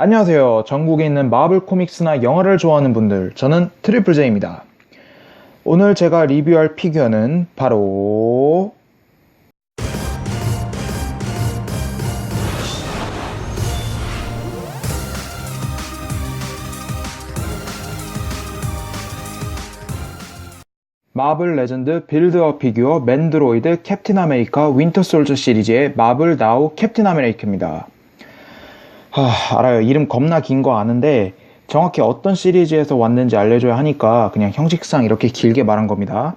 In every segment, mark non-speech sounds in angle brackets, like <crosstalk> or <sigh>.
안녕하세요. 전국에 있는 마블 코믹스나 영화를 좋아하는 분들, 저는 트리플 J입니다. 오늘 제가 리뷰할 피규어는 바로 마블 레전드 빌드업 피규어 맨드로이드 캡틴 아메리카 윈터 솔저 시리즈의 마블 나우 캡틴 아메리카입니다. 하, 알아요. 이름 겁나 긴 거 아는데 정확히 어떤 시리즈에서 왔는지 알려줘야 하니까 그냥 형식상 이렇게 길게 말한 겁니다.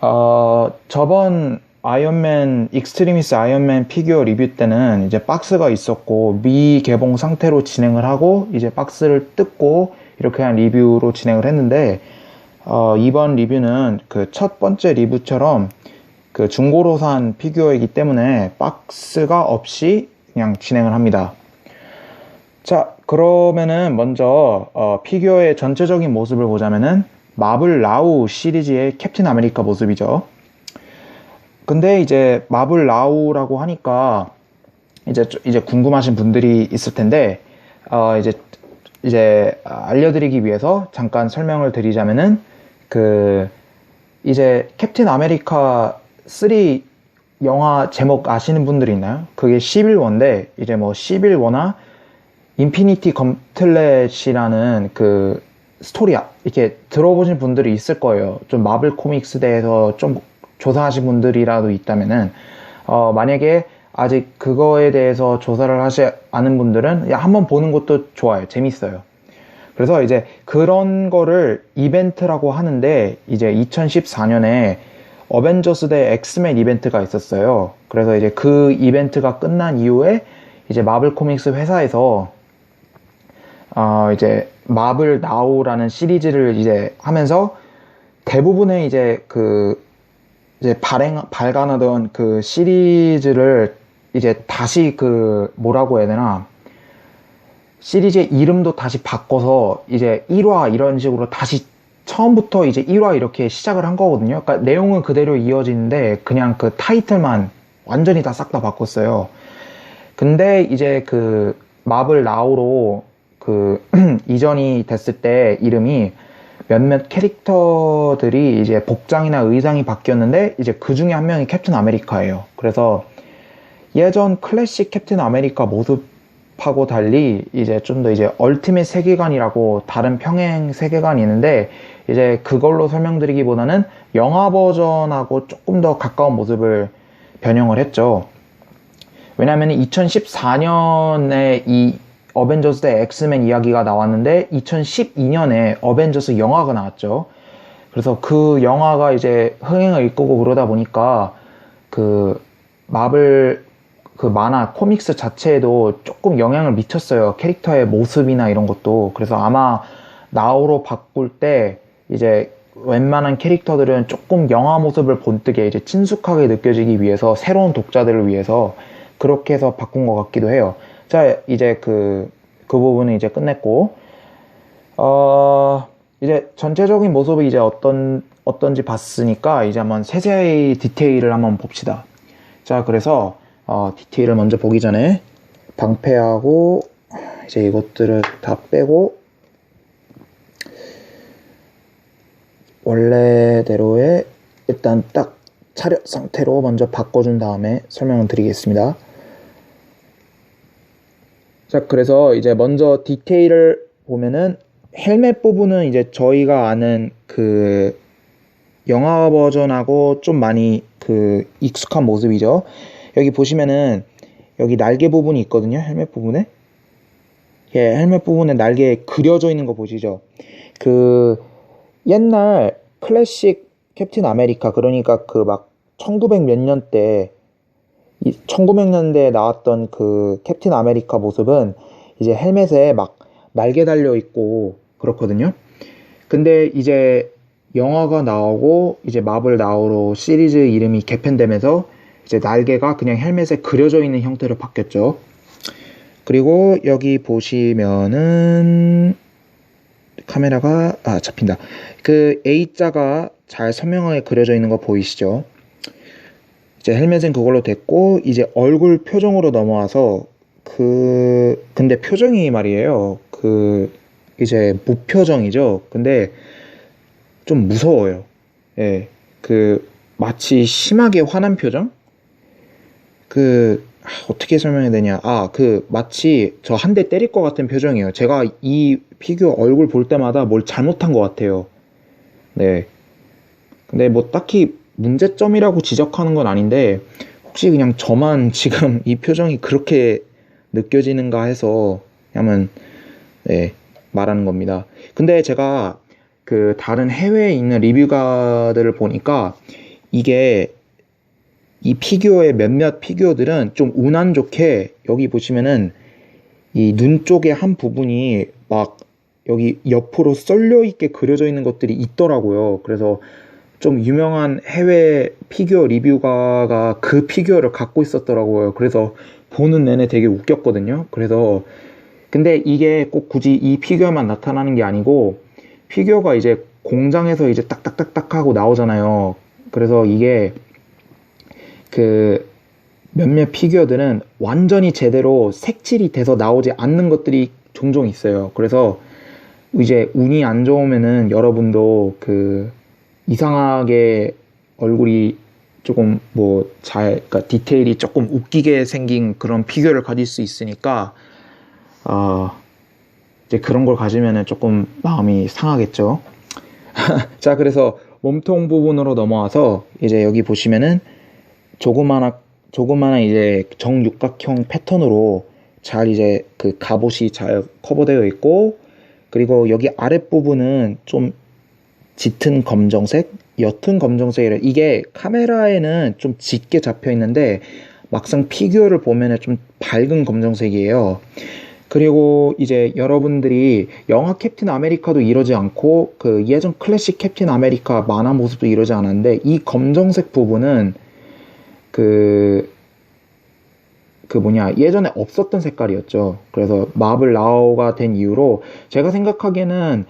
어, 저번 아이언맨, 익스트리미스 아이언맨 피규어 리뷰 때는 이제 박스가 있었고 미개봉 상태로 진행을 하고 이제 박스를 뜯고 이렇게 한 리뷰로 진행을 했는데 어, 이번 리뷰는 그 첫 번째 리뷰처럼 그 중고로 산 피규어이기 때문에 박스가 없이 그냥 진행을 합니다. 자, 그러면은 먼저 어, 피규어의 전체적인 모습을 보자면은 마블 라우 시리즈의 캡틴 아메리카 모습이죠. 근데 이제 마블 라우라고 하니까 이제 좀- 이제 궁금하신 분들이 있을 텐데 어, 이제 이제 알려드리기 위해서 잠깐 설명을 드리자면은 그 이제 캡틴 아메리카 3 영화 제목 아시는 분들이 있나요? 그게 11원인데 이제 뭐 11원화 인피니티 검틀렛이라는 그 스토리 아- 이렇게 들어보신 분들이 있을 거예요. 좀 마블 코믹스 대해서 좀 조사하신 분들이라도 있다면은 어 만약에 아직 그거에 대해서 조사를 하지 않은 분들은 야, 한번 보는 것도 좋아요. 재밌어요. 그래서 이제 그런 거를 이벤트라고 하는데 이제 2014년에 어벤져스 대 엑스맨 이벤트가 있었어요. 그래서 이제 그 이벤트가 끝난 이후에 이제 마블 코믹스 회사에서 어 이제 마블 나우라는 시리즈를 이제 하면서 대부분의 이제 그 이제 발행 발간하던 그 시리즈를 이제 다시 그 뭐라고 해야 되나 시리즈의 이름도 다시 바꿔서 이제 1화 이런 식으로 다시 처음부터 이제 1화 이렇게 시작을 한 거거든요. 그러니까 내용은 그대로 이어지는데 그냥 그 타이틀만 완전히 다 싹 다 바꿨어요. 근데 이제 그 마블 나우로 그 <clears throat> 이전이 됐을 때 이름이 몇몇 캐릭터들이 이제 복장이나 의상이 바뀌었는데 이제 그 중에 한 명이 캡틴 아메리카예요. 그래서 예전 클래식 캡틴 아메리카 모습하고 달리 이제 좀 더 이제 얼티밋 세계관이라고 다른 평행 세계관이 있는데 이제 그걸로 설명드리기보다는 영화 버전하고 조금 더 가까운 모습을 변형을 했죠. 왜냐하면 2014년에 이 어벤져스 대 엑스맨 이야기가 나왔는데 2012년에 어벤져스 영화가 나왔죠. 그래서 그 영화가 이제 흥행을 이끌고 그러다 보니까 그 마블 그 만화 코믹스 자체에도 조금 영향을 미쳤어요. 캐릭터의 모습이나 이런 것도. 그래서 아마 나우로 바꿀 때 이제 웬만한 캐릭터들은 조금 영화 모습을 본뜨게 이제 친숙하게 느껴지기 위해서 새로운 독자들을 위해서 그렇게 해서 바꾼 것 같기도 해요. 자, 이제 그, 그 부분은 이제 끝냈고, 어, 이제 전체적인 모습이 이제 어떤, 어떤지 봤으니까 이제 한번 세세히 디테일을 한번 봅시다. 자, 그래서, 어, 디테일을 먼저 보기 전에 방패하고, 이제 이것들을 다 빼고, 원래대로의 일단 딱 차렷 상태로 먼저 바꿔준 다음에 설명을 드리겠습니다. 자, 그래서 이제 먼저 디테일을 보면은 헬멧 부분은 이제 저희가 아는 그 영화 버전하고 좀 많이 그 익숙한 모습이죠. 여기 보시면은 여기 날개 부분이 있거든요. 헬멧 부분에. 예, 헬멧 부분에 날개 그려져 있는 거 보시죠. 그 옛날 클래식 캡틴 아메리카 그러니까 그 막 1900 몇 년대 이 1900년대에 나왔던 그 캡틴 아메리카 모습은 이제 헬멧에 막 날개 달려 있고 그렇거든요. 근데 이제 영화가 나오고 이제 마블 나우로 시리즈 이름이 개편되면서 이제 날개가 그냥 헬멧에 그려져 있는 형태로 바뀌었죠. 그리고 여기 보시면은 카메라가 아 잡힌다. 그 A자가 잘 선명하게 그려져 있는 거 보이시죠? 이제 헬멧은 그걸로 됐고 이제 얼굴 표정으로 넘어와서 그 그, 근데 표정이 말이에요. 그, 이제 무표정이죠. 근데 좀 무서워요. 예. 그, 마치 심하게 화난 표정? 그, 아, 어떻게 설명해야 되냐. 아, 그, 마치 저 한 대 때릴 것 같은 표정이에요. 제가 이 피규어 얼굴 볼 때마다 뭘 잘못한 것 같아요. 네. 근데 뭐 딱히 문제점이라고 지적하는 건 아닌데, 혹시 그냥 저만 <laughs> 지금 이 표정이 그렇게 느껴지는가 해서, 한번, 네, 말하는 겁니다. 근데 제가 그 다른 해외에 있는 리뷰가들을 보니까 이게 이 피규어의 몇몇 피규어들은 좀 운 안 좋게 여기 보시면은 이 눈 쪽에 한 부분이 막 여기 옆으로 썰려 있게 그려져 있는 것들이 있더라고요. 그래서 좀 유명한 해외 피규어 리뷰가가 그 피규어를 갖고 있었더라고요. 그래서 보는 내내 되게 웃겼거든요. 그래서 근데 이게 꼭 굳이 이 피규어만 나타나는 게 아니고 피규어가 이제 공장에서 이제 딱딱딱딱 하고 나오잖아요. 그래서 이게 그 몇몇 피규어들은 완전히 제대로 색칠이 돼서 나오지 않는 것들이 종종 있어요. 그래서 이제 운이 안 좋으면은 여러분도 그 이상하게 얼굴이 조금 뭐 잘, 그러니까 디테일이 조금 웃기게 생긴 그런 피규어를 가질 수 있으니까, 어, 이제 그런 걸 가지면은 조금 마음이 상하겠죠. <laughs> 자, 그래서 몸통 부분으로 넘어와서 이제 여기 보시면은 조그마한 조그마한 이제 정육각형 패턴으로 잘 이제 그 갑옷이 잘 커버되어 있고 그리고 여기 아랫부분은 좀 짙은 검정색, 옅은 검정색이래. 이게 카메라에는 좀 짙게 잡혀 있는데 막상 피규어를 보면은 좀 밝은 검정색이에요. 그리고 이제 여러분들이 영화 캡틴 아메리카도 이러지 않고 그 예전 클래식 캡틴 아메리카 만화 모습도 이러지 않았는데 이 검정색 부분은 그, 그 뭐냐, 예전에 없었던 색깔이었죠. 그래서 마블 나우가 된 이후로 제가 생각하기에는,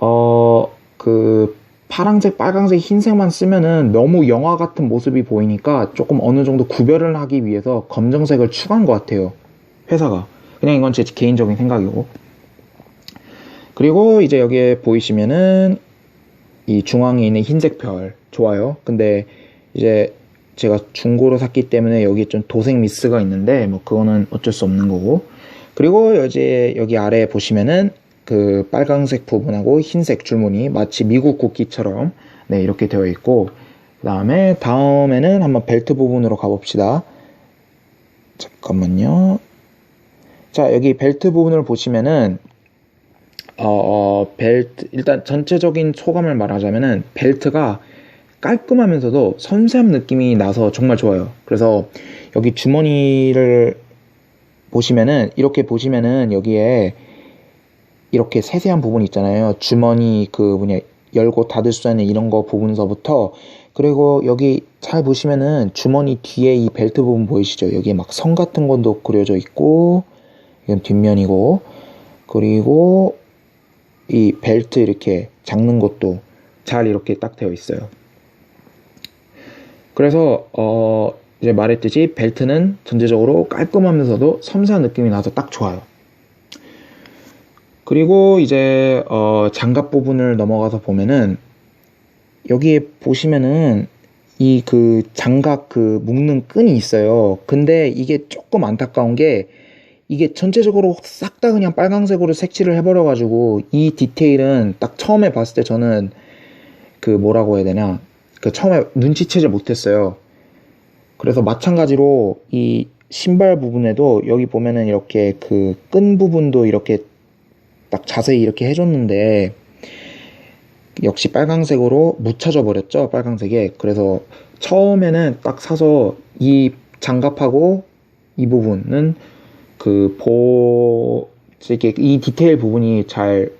어, 그, 파랑색, 빨강색, 흰색만 쓰면은 너무 영화 같은 모습이 보이니까 조금 어느 정도 구별을 하기 위해서 검정색을 추가한 것 같아요. 회사가. 그냥 이건 제 개인적인 생각이고. 그리고 이제 여기에 보이시면은 이 중앙에 있는 흰색 별. 좋아요. 근데 이제 제가 중고로 샀기 때문에 여기 좀 도색 미스가 있는데 뭐 그거는 어쩔 수 없는 거고 그리고 이제 여기 아래 보시면은 그 빨강색 부분하고 흰색 줄무늬 마치 미국 국기처럼 네 이렇게 되어 있고 그 다음에 다음에는 한번 벨트 부분으로 가봅시다 잠깐만요 자 여기 벨트 부분을 보시면은 어, 어 벨트 일단 전체적인 소감을 말하자면은 벨트가 깔끔하면서도 섬세한 느낌이 나서 정말 좋아요. 그래서 여기 주머니를 보시면은 이렇게 보시면은 여기에 이렇게 세세한 부분 있잖아요. 주머니 그 뭐냐 열고 닫을 수 있는 이런 거 부분서부터 그리고 여기 잘 보시면은 주머니 뒤에 이 벨트 부분 보이시죠? 여기에 막 선 같은 것도 그려져 있고 이건 뒷면이고 그리고 이 벨트 이렇게 잡는 것도 잘 이렇게 딱 되어 있어요. 그래서 어 이제 말했듯이 벨트는 전체적으로 깔끔하면서도 섬세한 느낌이 나서 딱 좋아요. 그리고 이제 어 장갑 부분을 넘어가서 보면은 여기에 보시면은 이 그 장갑 그 묶는 끈이 있어요. 근데 이게 조금 안타까운 게 이게 전체적으로 싹 다 그냥 빨강색으로 색칠을 해버려가지고 이 디테일은 딱 처음에 봤을 때 저는 그 뭐라고 해야 되냐 그 처음에 눈치채지 못했어요. 그래서 마찬가지로 이 신발 부분에도 여기 보면은 이렇게 그 끈 부분도 이렇게 딱 자세히 이렇게 해줬는데 역시 빨강색으로 묻혀져 버렸죠 빨강색에. 그래서 처음에는 딱 사서 이 장갑하고 이 부분은 그 보 이렇게 이 디테일 부분이 잘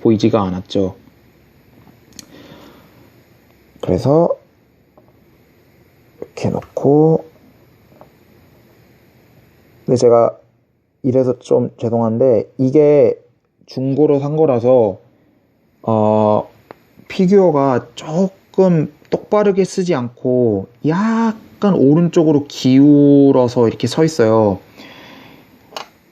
보이지가 않았죠. 그래서 이렇게 놓고. 근데 제가 이래서 좀 죄송한데 이게 중고로 산 거라서 어 피규어가 조금 똑바르게 쓰지 않고 약간 오른쪽으로 기울어서 이렇게 서 있어요.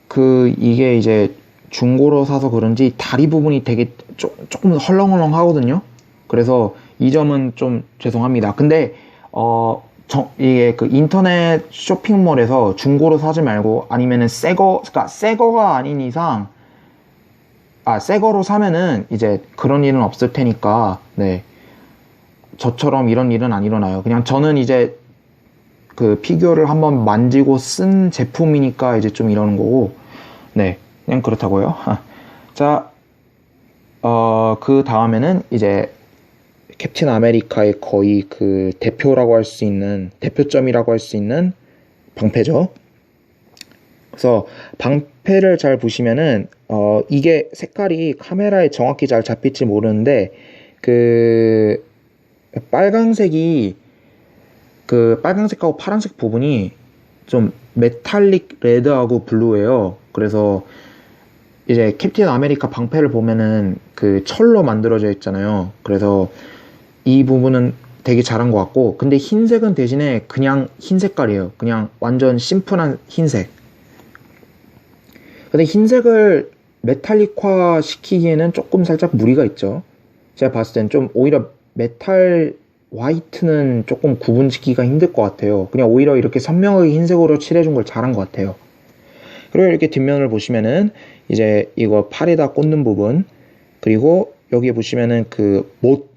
그 이게 이제 중고로 사서 그런지 다리 부분이 되게 조, 조금 헐렁헐렁 하거든요. 그래서 이 점은 좀 죄송합니다. 근데 어 정, 이게 그 인터넷 쇼핑몰에서 중고로 사지 말고 아니면은 새거 그러니까 새 거가 아닌 이상 아, 새 거로 사면은 이제 그런 일은 없을 테니까, 네. 저처럼 이런 일은 안 일어나요. 그냥 저는 이제 그 피규어를 한번 만지고 쓴 제품이니까 이제 좀 이러는 거고, 네. 그냥 그렇다고요. <laughs> 자, 어, 그 다음에는 이제 캡틴 아메리카의 거의 그 대표라고 할 수 있는, 대표점이라고 할 수 있는 방패죠. 그래서 방패를 잘 보시면은 어 이게 색깔이 카메라에 정확히 잘 잡힐지 모르는데 그 빨강색이 그 빨강색하고 파란색 부분이 좀 메탈릭 레드하고 블루예요. 그래서 이제 캡틴 아메리카 방패를 보면은 그 철로 만들어져 있잖아요. 그래서 이 부분은 되게 잘한 것 같고 근데 흰색은 대신에 그냥 흰 색깔이에요. 그냥 완전 심플한 흰색. 근데 흰색을 메탈릭화 시키기에는 조금 살짝 무리가 있죠. 제가 봤을 땐 좀 오히려 메탈 화이트는 조금 구분짓기가 힘들 것 같아요. 그냥 오히려 이렇게 선명하게 흰색으로 칠해준 걸 잘한 것 같아요. 그리고 이렇게 뒷면을 보시면은 이제 이거 팔에다 꽂는 부분 그리고 여기 보시면은 그 못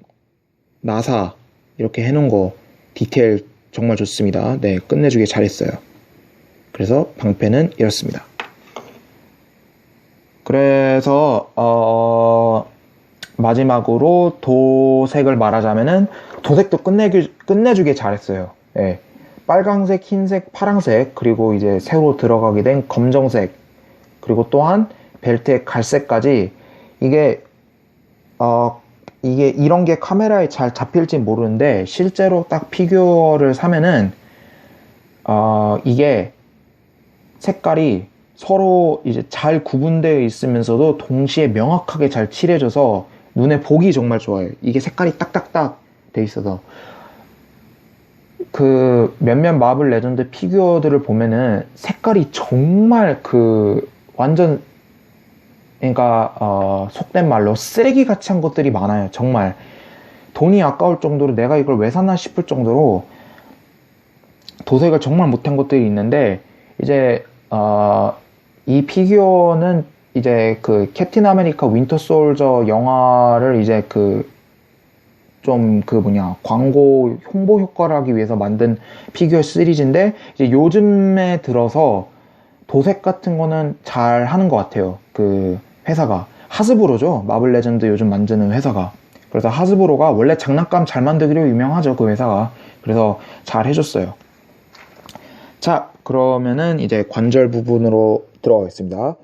나사 이렇게 해놓은 거 디테일 정말 좋습니다. 네 끝내주길 잘했어요. 그래서 방패는 이렇습니다. 그래서 어 마지막으로 도색을 말하자면은 도색도 끝내기, 끝내주게 잘했어요. 예. 빨강색, 흰색, 파랑색 그리고 이제 새로 들어가게 된 검정색 그리고 또한 벨트의 갈색까지 이게 어 이게 이런 게 카메라에 잘 잡힐지 모르는데 실제로 딱 피규어를 사면은 어 이게 색깔이 서로 이제 잘 구분되어 있으면서도 동시에 명확하게 잘 칠해져서 눈에 보기 정말 좋아요. 이게 색깔이 딱딱딱 돼 있어서 그 몇몇 마블 레전드 피규어들을 보면은 색깔이 정말 그 완전 그러니까 어 속된 말로 쓰레기 같이 한 것들이 많아요. 정말 돈이 아까울 정도로 내가 이걸 왜 샀나 싶을 정도로 도색을 정말 못한 것들이 있는데 이제 어, 이 피규어는 이제 그 캡틴 아메리카 윈터 솔저 영화를 이제 그좀그 뭐냐 광고 홍보 효과를 하기 위해서 만든 피규어 시리즈인데 이제 요즘에 들어서 도색 같은 거는 잘 하는 것 같아요. 그 회사가 하스브로죠. 마블 레전드 요즘 만드는 회사가. 그래서 하스브로가 원래 장난감 잘 만들기로 유명하죠. 그 회사가. 그래서 잘 해줬어요. 자, 그러면은 이제 관절 부분으로 들어가겠습니다.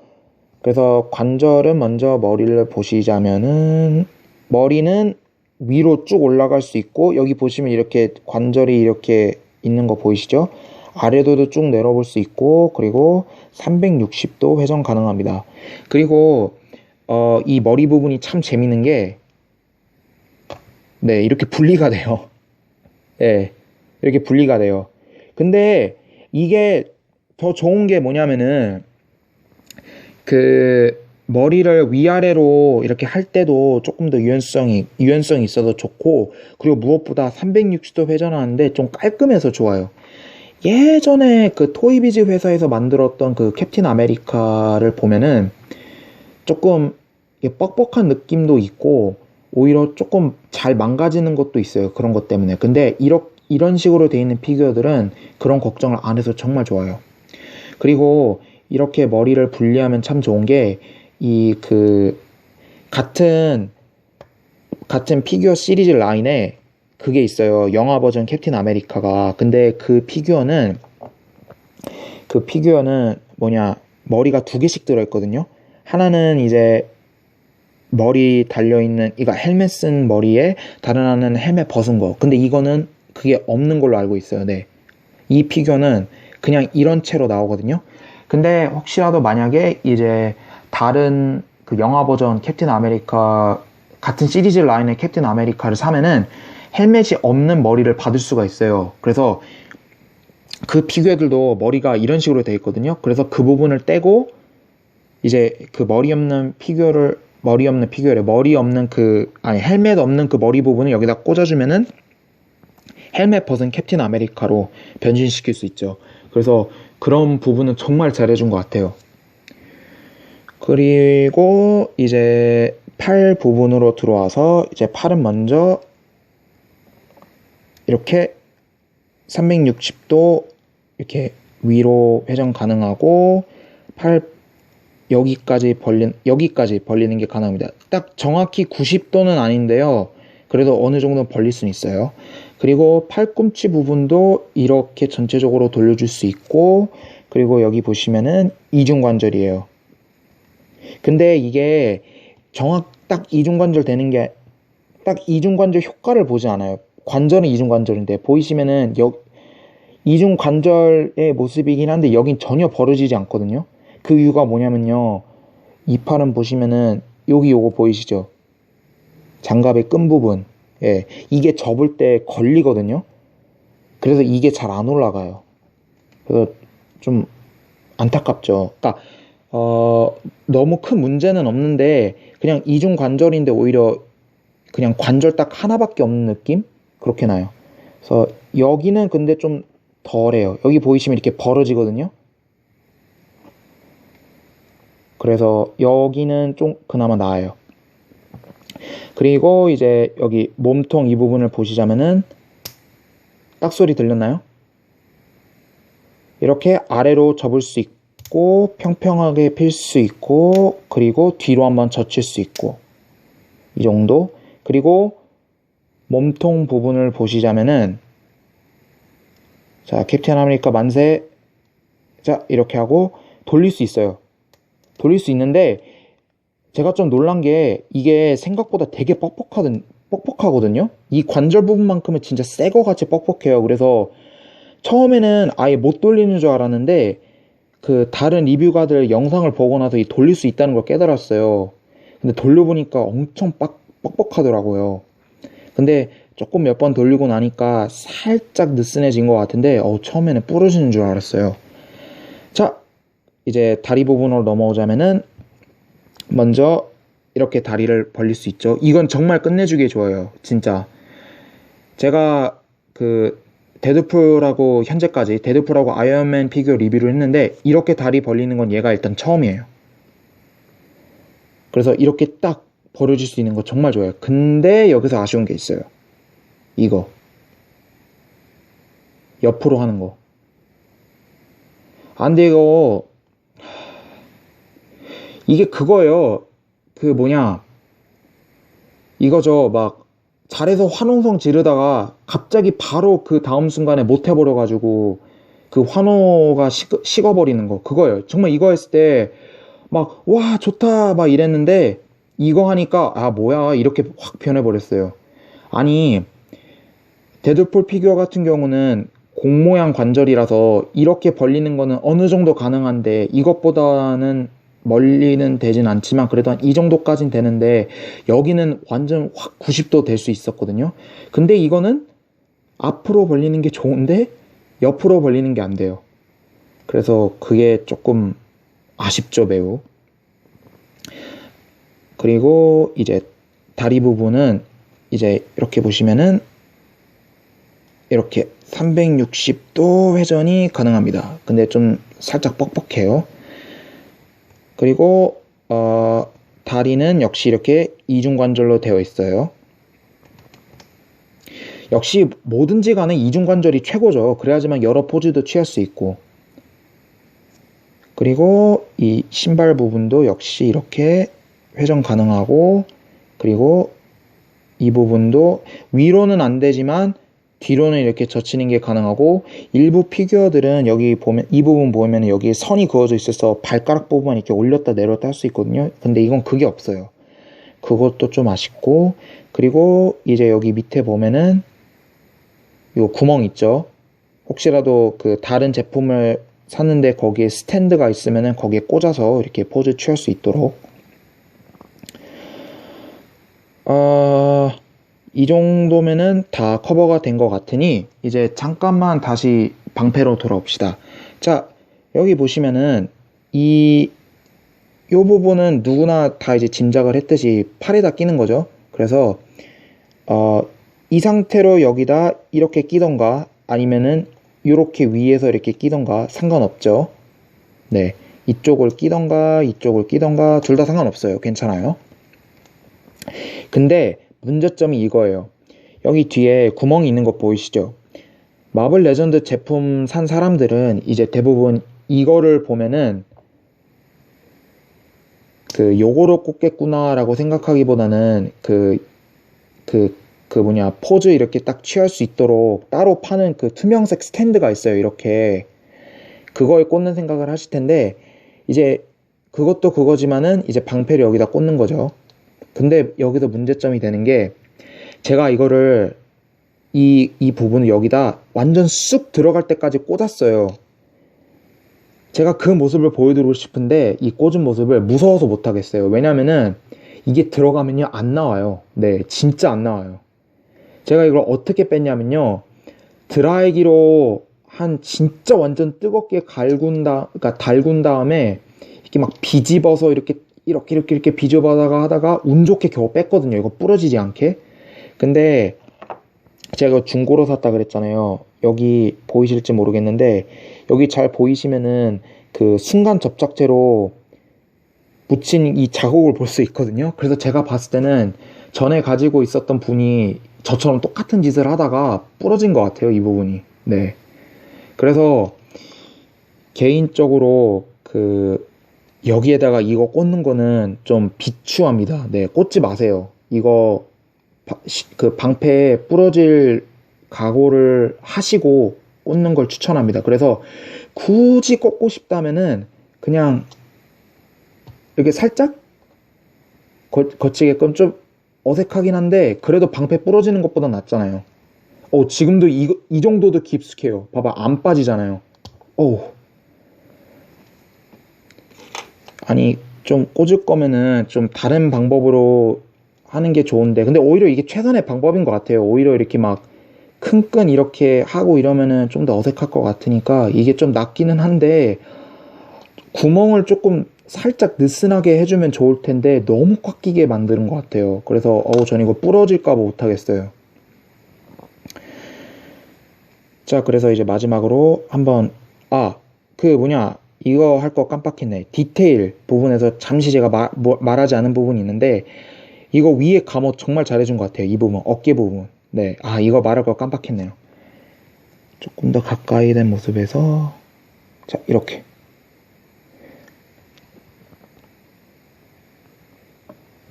그래서 관절은 먼저 머리를 보시자면은 머리는 위로 쭉 올라갈 수 있고 여기 보시면 이렇게 관절이 이렇게 있는 거 보이시죠? 아래도도 쭉 내려볼 수 있고 그리고 360도 회전 가능합니다. 그리고 어, 이 머리 부분이 참 재밌는 게 네, 이렇게 분리가 돼요. 네, <laughs> 이렇게 분리가 돼요. 근데 이게 더 좋은 게 뭐냐면은 그 머리를 위아래로 이렇게 할 때도 조금 더 유연성이 유연성이 있어서 좋고 그리고 무엇보다 360도 회전하는데 좀 깔끔해서 좋아요. 예전에 그 토이비즈 회사에서 만들었던 그 캡틴 아메리카를 보면은 조금 뻑뻑한 느낌도 있고 오히려 조금 잘 망가지는 것도 있어요. 그런 것 때문에. 근데 이렇게 이런 식으로 돼 있는 피규어들은 그런 걱정을 안 해서 정말 좋아요. 그리고 이렇게 머리를 분리하면 참 좋은 게 이 그 같은 같은 피규어 시리즈 라인에 그게 있어요. 영화 버전 캡틴 아메리카가. 근데 그 피규어는 그 피규어는 뭐냐 머리가 두 개씩 들어있거든요. 하나는 이제 머리 달려있는, 이거 헬멧 쓴 머리에 다른 하나는 헬멧 벗은 거. 근데 이거는 그게 없는 걸로 알고 있어요. 네. 이 피규어는 그냥 이런 채로 나오거든요. 근데 혹시라도 만약에 이제 다른 그 영화 버전 캡틴 아메리카 같은 시리즈 라인의 캡틴 아메리카를 사면은 헬멧이 없는 머리를 받을 수가 있어요. 그래서 그 피규어들도 머리가 이런 식으로 되어 있거든요. 그래서 그 부분을 떼고 이제 그 머리 없는 피규어를 머리 없는 피규어래 머리 없는 그 아니 헬멧 없는 그 머리 부분을 여기다 꽂아주면은 헬멧 벗은 캡틴 아메리카로 변신시킬 수 있죠. 그래서 그런 부분은 정말 잘해준 것 같아요. 그리고 이제 팔 부분으로 들어와서 이제 팔은 먼저 이렇게 360도 이렇게 위로 회전 가능하고 팔 여기까지 벌린 여기까지 벌리는 게 가능합니다. 딱 정확히 90도는 아닌데요. 그래도 어느 정도 벌릴 수는 있어요. 그리고 팔꿈치 부분도 이렇게 전체적으로 돌려줄 수 있고 그리고 여기 보시면은 이중관절이에요. 근데 이게 정확 딱 이중관절 되는 게 딱 이중관절 효과를 보지 않아요. 관절은 이중관절인데 보이시면은 여 이중관절의 모습이긴 한데 여긴 전혀 벌어지지 않거든요. 그 이유가 뭐냐면요. 이 팔은 보시면은 여기 요거 보이시죠? 장갑의 끈 부분. 예. 이게 접을 때 걸리거든요. 그래서 이게 잘 안 올라가요. 그래서 좀 안타깝죠. 그러니까 어, 너무 큰 문제는 없는데 그냥 이중 관절인데 오히려 그냥 관절 딱 하나밖에 없는 느낌? 그렇게 나요. 그래서 여기는 근데 좀 덜해요. 여기 보이시면 이렇게 벌어지거든요. 그래서 여기는 좀 그나마 나아요. 그리고 이제 여기 몸통 이 부분을 보시자면은 딱 소리 들렸나요? 이렇게 아래로 접을 수 있고 평평하게 필 수 있고 그리고 뒤로 한번 젖힐 수 있고 이 정도. 그리고 몸통 부분을 보시자면은 자 캡틴 아메리카 만세. 자 이렇게 하고 돌릴 수 있어요. 돌릴 수 있는데 제가 좀 놀란 게 이게 생각보다 되게 뻑뻑하든 뻑뻑하거든요. 이 관절 부분만큼은 진짜 새 거 같이 뻑뻑해요. 그래서 처음에는 아예 못 돌리는 줄 알았는데 그 다른 리뷰가들 영상을 보고 나서 이 돌릴 수 있다는 걸 깨달았어요. 근데 돌려보니까 엄청 빡, 뻑뻑하더라고요. 근데 조금 몇 번 돌리고 나니까 살짝 느슨해진 것 같은데 어, 처음에는 부러지는 줄 알았어요. 자, 이제 다리 부분으로 넘어오자면은 먼저 이렇게 다리를 벌릴 수 있죠. 이건 정말 끝내주기에 좋아요. 진짜. 제가 그 데드풀하고 현재까지 데드풀하고 아이언맨 피규어 리뷰를 했는데 이렇게 다리 벌리는 건 얘가 일단 처음이에요. 그래서 이렇게 딱 벌어질 수 있는 거 정말 좋아요. 근데 여기서 아쉬운 게 있어요. 이거. 옆으로 하는 거. 안 돼, 이거. 이게 그거예요. 그 뭐냐. 이거죠. 막 잘해서 환호성 지르다가 갑자기 바로 그 다음 순간에 못 해버려가지고 그 환호가 식, 식어 버리는 거. 그거예요. 정말 이거 했을 때 막, 와, 좋다. 막 이랬는데 이거 하니까 아, 뭐야. 이렇게 확 변해버렸어요. 아니, 데드풀 피규어 같은 경우는 공 모양 관절이라서 이렇게 벌리는 거는 어느 정도 가능한데 이것보다는 멀리는 되진 않지만 그래도 한 이 정도까진 되는데 여기는 완전 확 90도 될 수 있었거든요. 근데 이거는 앞으로 벌리는 게 좋은데 옆으로 벌리는 게 안 돼요. 그래서 그게 조금 아쉽죠, 매우. 그리고 이제 다리 부분은 이제 이렇게 보시면은 이렇게 360도 회전이 가능합니다. 근데 좀 살짝 뻑뻑해요. 그리고 어, 다리는 역시 이렇게 이중관절로 되어 있어요. 역시 뭐든지 간에 이중관절이 최고죠. 그래야지만 여러 포즈도 취할 수 있고. 그리고 이 신발 부분도 역시 이렇게 회전 가능하고 그리고 이 부분도 위로는 안 되지만 뒤로는 이렇게 젖히는 게 가능하고 일부 피규어들은 여기 보면 이 부분 보면 여기 선이 그어져 있어서 발가락 부분만 이렇게 올렸다 내렸다 할 수 있거든요. 근데 이건 그게 없어요. 그것도 좀 아쉽고 그리고 이제 여기 밑에 보면은 요 구멍 있죠. 혹시라도 그 다른 제품을 샀는데 거기에 스탠드가 있으면은 거기에 꽂아서 이렇게 포즈 취할 수 있도록 어... 이 정도면은 다 커버가 된 것 같으니 이제 잠깐만 다시 방패로 돌아옵시다. 자, 여기 보시면은 이이 부분은 누구나 다 이제 짐작을 했듯이 팔에다 끼는 거죠. 그래서 어, 이 상태로 여기다 이렇게 끼던가 아니면은 이렇게 위에서 이렇게 끼던가 상관없죠. 네. 이쪽을 끼던가 이쪽을 끼던가 둘 다 상관없어요. 괜찮아요. 근데 문제점이 이거예요. 여기 뒤에 구멍이 있는 거 보이시죠? 마블 레전드 제품 산 사람들은 이제 대부분 이거를 보면은 그 요거로 꽂겠구나라고 생각하기보다는 그, 그, 그 뭐냐, 포즈 이렇게 딱 취할 수 있도록 따로 파는 그 투명색 스탠드가 있어요. 이렇게. 그거에 꽂는 생각을 하실 텐데, 이제 그것도 그거지만은 이제 방패를 여기다 꽂는 거죠. 근데 여기서 문제점이 되는 게, 제가 이거를 이, 이 부분을 여기다 완전 쑥 들어갈 때까지 꽂았어요. 제가 그 모습을 보여드리고 싶은데 이 꽂은 모습을 무서워서 못하겠어요. 왜냐면은 이게 들어가면요 안 나와요. 네, 진짜 안 나와요. 제가 이걸 어떻게 뺐냐면요 드라이기로 한 진짜 완전 뜨겁게 갈군 다, 그러니까 달군 다음에 이렇게 막 비집어서 이렇게 이렇게 이렇게 이렇게 비집어다가 하다가 운 좋게 겨우 뺐거든요. 이거 부러지지 않게. 근데 제가 중고로 샀다 그랬잖아요. 여기 보이실지 모르겠는데 여기 잘 보이시면은 그 순간 접착제로 묻힌 이 자국을 볼 수 있거든요. 그래서 제가 봤을 때는 전에 가지고 있었던 분이 저처럼 똑같은 짓을 하다가 부러진 것 같아요. 이 부분이. 네. 그래서 개인적으로 그 여기에다가 이거 꽂는 거는 좀 비추합니다. 네, 꽂지 마세요. 이거 바- 시- 그 방패에 부러질 각오를 하시고 꽂는 걸 추천합니다. 그래서 굳이 꽂고 싶다면은 그냥 이렇게 살짝 거, 거치게끔 좀 어색하긴 한데 그래도 방패 부러지는 것보다 낫잖아요. 어, 지금도 이, 이 정도도 깊숙해요. 봐봐, 안 빠지잖아요. 어 아니, 좀 꽂을 거면은 좀 다른 방법으로 하는 게 좋은데, 근데 오히려 이게 최선의 방법인 것 같아요. 오히려 이렇게 막 큰끈 이렇게 하고 이러면은 좀 더 어색할 것 같으니까 이게 좀 낫기는 한데, 구멍을 조금 살짝 느슨하게 해주면 좋을 텐데, 너무 꽉 끼게 만드는 것 같아요. 그래서, 어우, 전 이거 부러질까 봐 못하겠어요. 자, 그래서 이제 마지막으로 한번, 아, 그 뭐냐, 이거 할 거 깜빡했네. 디테일 부분에서 잠시 제가 마- 뭐- 말하지 않은 부분이 있는데, 이거 위에 감옷 정말 잘해준 것 같아요. 이 부분, 어깨 부분. 네, 아, 이거 말할 거 깜빡했네요. 조금 더 가까이 된 모습에서, 자, 이렇게.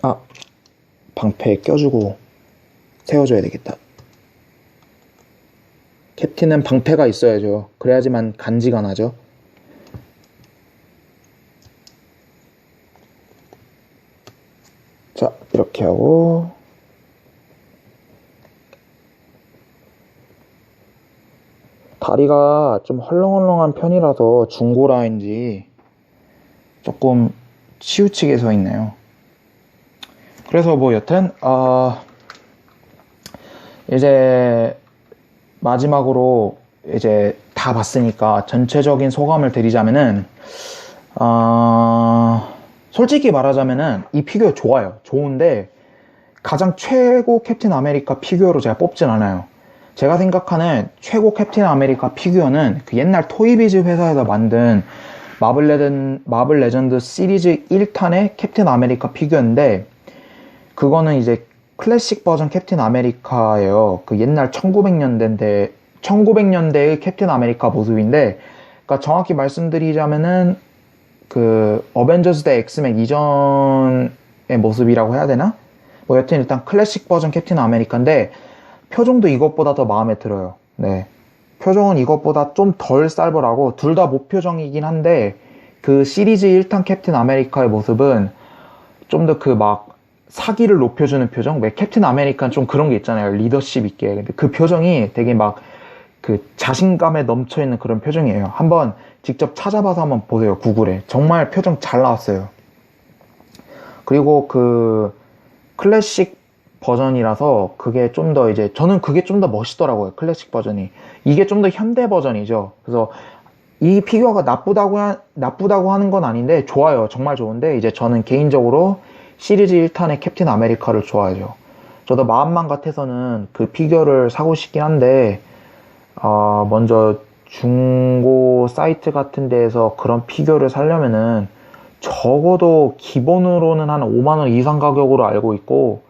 아, 방패에 껴주고 세워줘야 되겠다. 캡틴은 방패가 있어야죠. 그래야지만 간지가 나죠. 자, 이렇게 하고 다리가 좀 헐렁헐렁한 편이라서 중고라인지 조금 치우치게 서 있네요. 그래서 뭐 여튼 어, 이제 마지막으로 이제 다 봤으니까 전체적인 소감을 드리자면은 어, 솔직히 말하자면은 이 피규어 좋아요. 좋은데 가장 최고 캡틴 아메리카 피규어로 제가 뽑진 않아요. 제가 생각하는 최고 캡틴 아메리카 피규어는 그 옛날 토이비즈 회사에서 만든 마블 레전 마블 레전드 시리즈 1탄의 캡틴 아메리카 피규어인데 그거는 이제 클래식 버전 캡틴 아메리카예요. 그 옛날 1900년대인데 1900년대의 캡틴 아메리카 모습인데 그러니까 정확히 말씀드리자면은 그 어벤져스 대 엑스맨 이전의 모습이라고 해야 되나? 뭐 여튼 일단 클래식 버전 캡틴 아메리카인데 표정도 이것보다 더 마음에 들어요. 네. 표정은 이것보다 좀 덜 살벌하고 둘 다 모표정이긴 한데 그 시리즈 1탄 캡틴 아메리카의 모습은 좀 더 그 막 사기를 높여주는 표정? 왜 캡틴 아메리카는 좀 그런 게 있잖아요. 리더십 있게. 근데 그 표정이 되게 막 그 자신감에 넘쳐 있는 그런 표정이에요. 한번 직접 찾아봐서 한번 보세요. 구글에. 정말 표정 잘 나왔어요. 그리고 그 클래식 버전이라서 그게 좀 더 이제 저는 그게 좀 더 멋있더라고요. 클래식 버전이. 이게 좀 더 현대 버전이죠. 그래서 이 피규어가 나쁘다고, 하, 나쁘다고 하는 건 아닌데, 좋아요. 정말 좋은데, 이제 저는 개인적으로 시리즈 1탄의 캡틴 아메리카를 좋아하죠. 저도 마음만 같아서는 그 피규어를 사고 싶긴 한데, 어, 먼저 중고 사이트 같은 데에서 그런 피규어를 사려면은 적어도 기본으로는 한 5만원 이상 가격으로 알고 있고,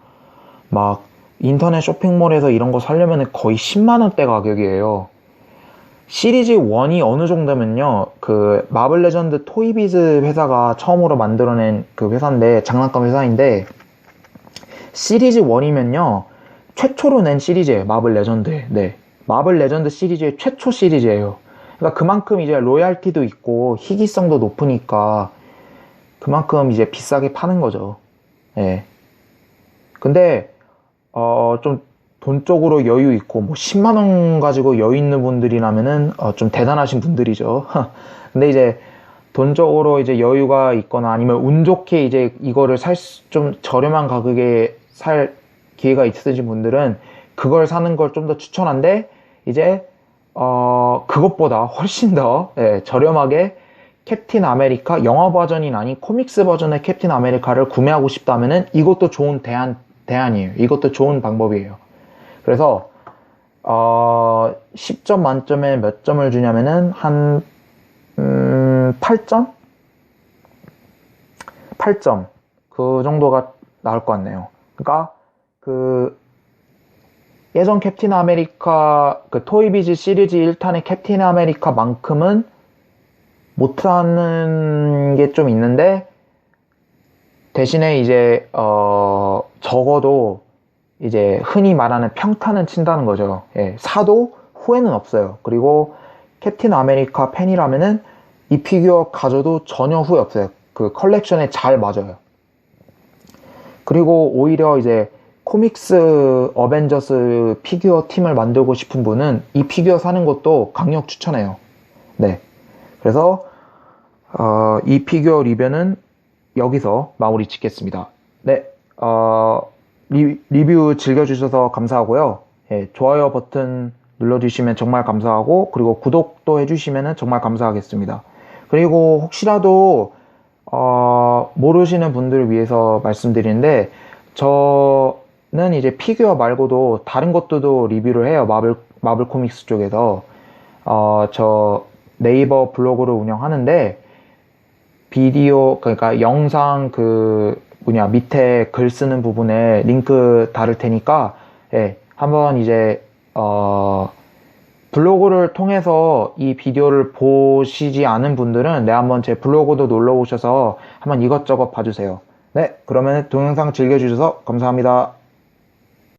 막 인터넷 쇼핑몰에서 이런 거 사려면 거의 10만원대 가격이에요. 시리즈 1이 어느 정도면요, 그 마블 레전드 토이비즈 회사가 처음으로 만들어낸 그 회사인데, 장난감 회사인데, 시리즈 1이면요, 최초로 낸 시리즈예요, 마블 레전드. 네. 마블 레전드 시리즈의 최초 시리즈예요. 그러니까 그만큼 이제 로얄티도 있고 희귀성도 높으니까 그만큼 이제 비싸게 파는 거죠. 예. 근데 어 좀 돈적으로 여유 있고 뭐 10만 원 가지고 여유 있는 분들이라면은 어 좀 대단하신 분들이죠. <laughs> 근데 이제 돈적으로 이제 여유가 있거나 아니면 운 좋게 이제 이거를 살 좀 저렴한 가격에 살 기회가 있으신 분들은 그걸 사는 걸 좀 더 추천한데 이제 어 그것보다 훨씬 더 예, 저렴하게 캡틴 아메리카 영화 버전이 아닌 코믹스 버전의 캡틴 아메리카를 구매하고 싶다면은 이것도 좋은 대안 대안이에요. 이것도 좋은 방법이에요. 그래서 어 10점 만점에 몇 점을 주냐면은 한 음, 8점? 8점. 그 정도가 나올 것 같네요. 그러니까 그 예전 캡틴 아메리카 그 토이비즈 시리즈 1탄의 캡틴 아메리카만큼은 못하는 게 좀 있는데 대신에 이제 어 적어도 이제 흔히 말하는 평타는 친다는 거죠. 예, 사도 후회는 없어요. 그리고 캡틴 아메리카 팬이라면은 이 피규어 가져도 전혀 후회 없어요. 그 컬렉션에 잘 맞아요. 그리고 오히려 이제 코믹스 어벤져스 피규어 팀을 만들고 싶은 분은 이 피규어 사는 것도 강력 추천해요. 네. 그래서 어, 이 피규어 리뷰는 여기서 마무리 짓겠습니다. 네. 어, 리, 뷰 즐겨주셔서 감사하고요. 예, 좋아요 버튼 눌러주시면 정말 감사하고 그리고 구독도 해주시면 정말 감사하겠습니다. 그리고 혹시라도 어, 모르시는 분들을 위해서 말씀드리는데 저 는 이제 피규어 말고도 다른 것들도 리뷰를 해요. 마블 마블 코믹스 쪽에서 어, 저 네이버 블로그를 운영하는데 비디오 그러니까 영상 그 뭐냐 밑에 글 쓰는 부분에 링크 달을 테니까 예, 한번 이제 어 블로그를 통해서 이 비디오를 보시지 않은 분들은 네 한번 제 블로그도 놀러 오셔서 한번 이것저것 봐주세요. 네, 그러면 동영상 즐겨주셔서 감사합니다.